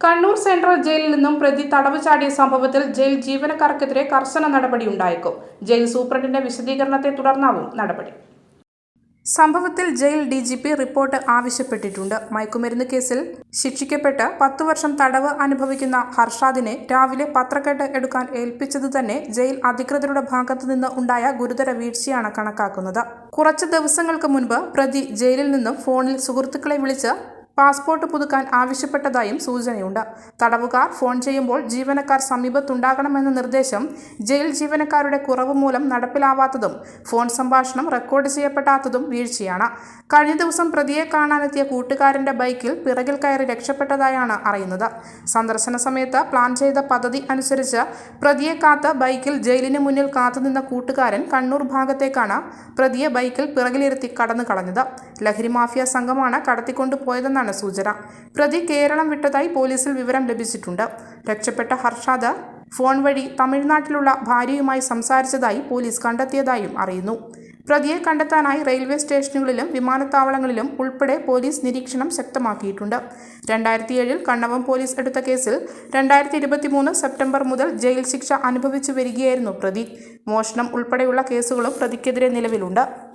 Kannur central ജയിലിൽ നിന്നും പ്രതി തടവ് ചാടിയ സംഭവത്തിൽ ജയിൽ ജീവനക്കാർക്കെതിരെ കർശന നടപടി ഉണ്ടായേക്കും. ജയിൽ സൂപ്രണ്ടിന്റെ വിശദീകരണത്തെ തുടർന്നാവും നടപടി. സംഭവത്തിൽ jail D G P report ആവശ്യപ്പെട്ടിട്ടുണ്ട്. മയക്കുമരുന്ന് കേസിൽ ശിക്ഷിക്കപ്പെട്ട് പത്തു വർഷം തടവ് അനുഭവിക്കുന്ന ഹർഷാദിനെ രാവിലെ പത്രക്കെട്ട് എടുക്കാൻ ഏൽപ്പിച്ചത് തന്നെ ജയിൽ അധികൃതരുടെ ഭാഗത്തു നിന്ന് ഉണ്ടായ ഗുരുതര വീഴ്ചയാണ് കണക്കാക്കുന്നത്. കുറച്ച് ദിവസങ്ങൾക്ക് മുൻപ് പ്രതി ജയിലിൽ നിന്നും ഫോണിൽ സുഹൃത്തുക്കളെ വിളിച്ച് പാസ്പോർട്ട് പുതുക്കാൻ ആവശ്യപ്പെട്ടതായും സൂചനയുണ്ട്. തടവുകാർ ഫോൺ ചെയ്യുമ്പോൾ ജീവനക്കാർ സമീപത്തുണ്ടാകണമെന്ന നിർദ്ദേശം ജയിൽ ജീവനക്കാരുടെ കുറവ് മൂലം നടപ്പിലാവാത്തതും ഫോൺ സംഭാഷണം റെക്കോർഡ് ചെയ്യപ്പെടാത്തതും വീഴ്ചയാണ്. കഴിഞ്ഞ ദിവസം പ്രതിയെ കാണാനെത്തിയ കൂട്ടുകാരന്റെ ബൈക്കിൽ പിറകിൽ കയറി രക്ഷപ്പെട്ടതായാണ് അറിയുന്നത്. സന്ദർശന സമയത്ത് പ്ലാൻ ചെയ്ത പദ്ധതി അനുസരിച്ച് പ്രതിയെ കാത്ത് ബൈക്കിൽ ജയിലിന് മുന്നിൽ കാത്തുനിന്ന കൂട്ടുകാരൻ കണ്ണൂർ ഭാഗത്തേക്കാണ് പ്രതിയെ ബൈക്കിൽ പിറകിലിരുത്തി കടന്നു കളഞ്ഞത് ലഹരി മാഫിയ സംഘമാണ് കടത്തിക്കൊണ്ടുപോയതെന്നാണ് സൂചന. പ്രതി കേരളം വിട്ടതായി പോലീസിൽ വിവരം ലഭിച്ചിട്ടുണ്ട്. രക്ഷപ്പെട്ട ഹർഷാദ് ഫോൺ വഴി തമിഴ്നാട്ടിലുള്ള ഭാര്യയുമായി സംസാരിച്ചതായി പോലീസ് കണ്ടെത്തിയതായും അറിയുന്നു. പ്രതിയെ കണ്ടെത്താനായി റെയിൽവേ സ്റ്റേഷനുകളിലും വിമാനത്താവളങ്ങളിലും ഉൾപ്പെടെ പോലീസ് നിരീക്ഷണം ശക്തമാക്കിയിട്ടുണ്ട്. രണ്ടായിരത്തി ഏഴിൽ കണ്ണവം പോലീസ് എടുത്ത കേസിൽ രണ്ടായിരത്തി ഇരുപത്തിമൂന്ന് സെപ്റ്റംബർ മുതൽ ജയിൽ ശിക്ഷ അനുഭവിച്ചു വരികയായിരുന്നു പ്രതി. മോഷണം ഉൾപ്പെടെയുള്ള കേസുകളും പ്രതിക്കെതിരെ നിലവിലുണ്ട്.